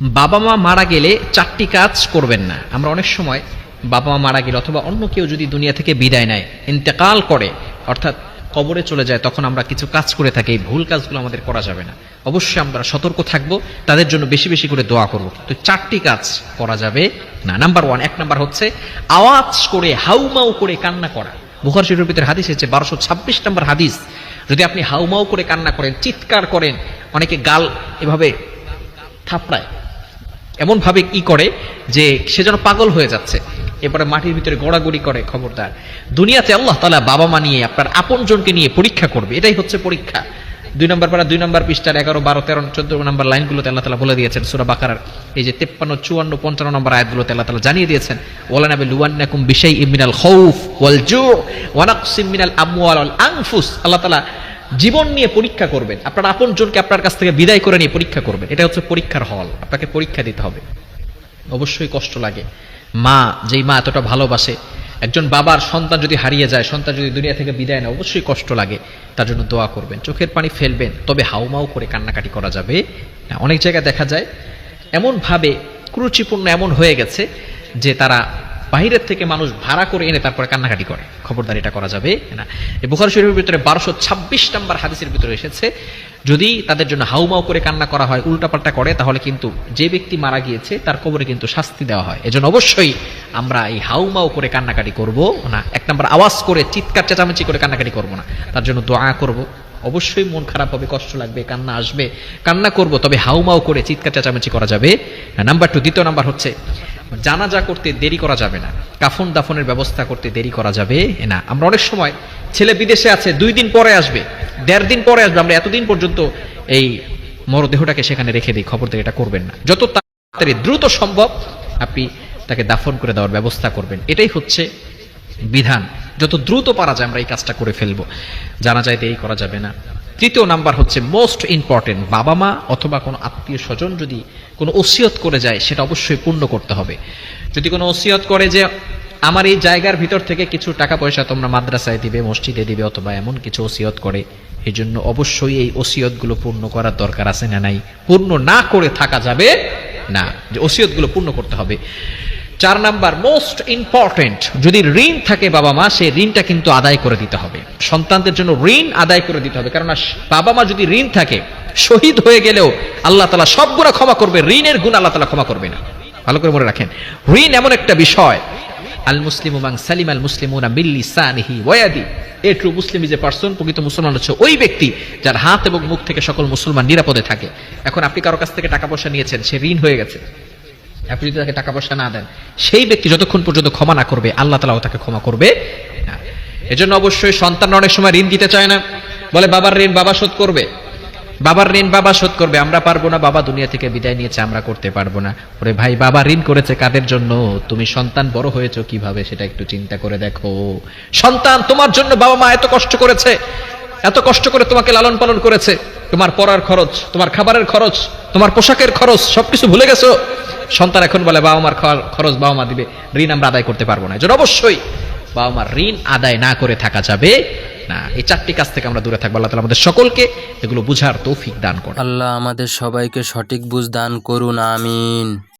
বাবা মা মারা গেলে চারটি কাজ করবেন না। আমরা অনেক সময় বাবা মা মারা গেলে অথবা অন্য কেউ যদি দুনিয়া থেকে বিদায় নেয়, ইন্তেকাল করে, অর্থাৎ কবরে চলে যায়, তখন আমরা কিছু কাজ করে থাকি, এই ভুল কাজগুলো আমাদের করা যাবে না। অবশ্যই আমরা সতর্ক থাকব, তাদের জন্য বেশি বেশি করে দোয়া করব। তো চারটি কাজ করা যাবে না। নাম্বার ওয়ান এক নাম্বার হচ্ছে আওয়াজ করে, হাউমাউ করে কান্না করা। বুখার শরীফের ভিতরে হাদিস হচ্ছে বারোশো ছাব্বিশ নম্বর হাদিস। যদি আপনি হাউমাউ করে কান্না করেন, চিৎকার করেন, অনেকে গাল এভাবে থাপড়ায়। এমন ভাবে কি করে যে সে যেন পাগল হয়ে যাচ্ছে। এরপরে মাটির ভিতরে গড়াগড়ি করে খবরদার। দুনিয়াতে আল্লাহ তালা বাবা মা নিয়ে আপনার আপনজনকে নিয়ে পরীক্ষা করবে। এটাই হচ্ছে পরীক্ষা। দুই নম্বর পারা, দুই নম্বর পৃষ্ঠার এগারো, বারো, তেরো, চোদ্দ নম্বর লাইনগুলোতে আল্লাহ তালা বলে দিয়েছেন, সুরা বাকার এই যে তেপ্পান্ন, চুয়ান্ন, পঞ্চান্ন নম্বর আয়াতগুলোতে আল্লাহ তালা জানিয়ে দিয়েছেন ওলানাবে লুয়ান্নাকুম বিশাই ইমিনাল খৌফ ওয়াল জু ওয়ানাকসিম মিনাল আমওয়াল ওয়াল আনফুস। আল্লাহ তালা জীবন নিয়ে পরীক্ষা করবেন। আপনার আপন জনকে আপনার কাছ থেকে বিদায় করে নিয়ে পরীক্ষা করবেন। এটা হচ্ছে পরীক্ষার হল। আপনাকে পরীক্ষা দিতে হবে। অবশ্যই কষ্ট লাগে। মা, যেই মা এতটা ভালোবাসে, একজন বাবার সন্তান যদি হারিয়ে যায়, সন্তান যদি দুনিয়া থেকে বিদায় নেয়, অবশ্যই কষ্ট লাগে। তার জন্য দোয়া করবেন। চোখের পানি ফেলবেন, তবে হাউমাউ করে কান্নাকাটি করা যাবে অনেক জায়গায় দেখা যায়, এমনভাবে ক্রুচিপূর্ণ এমন হয়ে গেছে যে তারা বাহিরের থেকে মানুষ ভাড়া করে এনে তারপরে কান্নাকাটি করে। খবরদার এটা করা যাবে না? বুখার শরীফের ভিতরে বারোশো ছাব্বিশ নম্বর হাদিসের ভিতরে এসেছে, যদি তাদের জন্য হাউমাউ করে কান্না করা হয়, উল্টাপাল্টা করে, তাহলে কিন্তু যে ব্যক্তি মারা গিয়েছে, তার কবরে কিন্তু শাস্তি দেওয়া হয়। এজন্য অবশ্যই আমরা এই হাউমাউ করে কান্নাকাটি করব না। এক নম্বর আওয়াজ করে, চিৎকার, চেঁচামেচি করে কান্নাকাটি করব না। তার জন্য দোয়া করব। অবশ্যই মন খারাপ হবে, কষ্ট লাগবে, কান্না আসবে। কান্না করব, তবে হাউমাউ করে চিৎকার চেঁচামেচি করা যাবে। নাম্বার টু দ্বিতীয় নাম্বার হচ্ছে, জানাজা করতে দেরি করা যাবে না। কাফন দাফনের ব্যবস্থা করতে দেরি করা যাবে না। আমরা অনেক সময়, ছেলে বিদেশে আছে, দুই দিন পরে আসবে, দেড় দিন পরে আসবে, আমরা এতদিন পর্যন্ত এই মরদেহটাকে সেখানে রেখে দিই, খবর থেকে এটা করবেন না। যত তাড়াতাড়ি দ্রুত সম্ভব আপনি তাকে দাফন করে দেওয়ার ব্যবস্থা করবেন। এটাই হচ্ছে বিধান। যত দ্রুত পারা যায় আমরা এই কাজটা করে ফেলব। জানা যায় এই করা যাবে না। তৃতীয় নাম্বার হচ্ছে মোস্ট ইম্পর্টেন্ট বাবা মা অথবা কোনো আত্মীয় স্বজন যদি কোনো ওসিয়ত করে যায়, সেটা অবশ্যই পূর্ণ করতে হবে। যদি কোনো ওসিয়ত করে যে, আমার এই জায়গার ভিতর থেকে কিছু টাকা পয়সা তোমরা মাদ্রাসায় দিবে, মসজিদে দিবে অথবা এমন কিছু ওসিয়ত করে এই জন্য অবশ্যই এই ওসিয়তগুলো পূর্ণ করার দরকার আছে না নাই? পূর্ণ না করে থাকা যাবে না। যে ওসিয়তগুলো পূর্ণ করতে হবে। চার নাম্বার মোস্ট ইম্পর্টেন্ট যদি ঋণ থাকে বাবা মা, সেই ঋণটা কিন্তু আদায় করে দিতে হবে। সন্তানদের জন্য ঋণ আদায় করে দিতে হবে। কেননা বাবা মা যদি ঋণ থাকে, শহীদ হয়ে গেলেও আল্লাহ তালা সব গুণা ক্ষমা করবে, ঋণের গুণ আল্লাহ তালা ক্ষমা করবে না। ভালো করে মনে রাখেন। ঋণ এমন একটা বিষয়, আল মুসলিম মাং সালিম আল মুসলিমুনা মিল্লি সানিহি ওয়াদি এ ট্রু মুসলিম যে পার্সন প্রকৃত মুসলমান হচ্ছে ওই ব্যক্তি যার হাত এবং মুখ থেকে সকল মুসলমান নিরাপদে থাকে। এখন আপনি কারও কাছ থেকে টাকা পয়সা নিয়েছেন, সে ঋণ হয়ে গেছে। আপনি যদি তাকে টাকা পয়সা না দেন, সেই ব্যক্তি যতক্ষণ পর্যন্ত ক্ষমা না করবে, আল্লাহ তালাও তাকে ক্ষমা করবে এজন্য অবশ্যই সন্তানরা অনেক সময় ঋণ দিতে চায় না। বলে, বাবার ঋণ বাবা শোধ করবে। বাবার ঋণ বাবা শোধ করবে। আমরা পারব না, বাবা দুনিয়া থেকে বিদায় নিয়েছে, আমরা করতে পারব না। ওরে ভাই, বাবা ঋণ করেছে কাদের জন্য? তুমি সন্তান বড় হয়েছো কীভাবে? সেটা একটু চিন্তা করে দেখো। সন্তান, তোমার জন্য বাবা মা এত কষ্ট করেছে, এত কষ্ট করে তোমাকে লালন পালন করেছে। তোমার পড়ার খরচ, তোমার খাবারের খরচ, তোমার পোশাকের খরচ, সবকিছু ভুলে গেছো? সন্তান এখন বলে, বাবা মার খরচ বাবা মা দিবে, ঋণ আমরা আদায় করতে পারব না। এজন্য অবশ্যই বাবা মার ঋণ আদায় না করে থাকা যাবে না। এই চারটি কাজ থেকে আমরা দূরে থাকব। আল্লাহ তালা আমাদের সকলকে এগুলো বুঝার তৌফিক দান করুন। আল্লাহ আমাদের সবাইকে সঠিক বুঝ দান করুন, আমিন।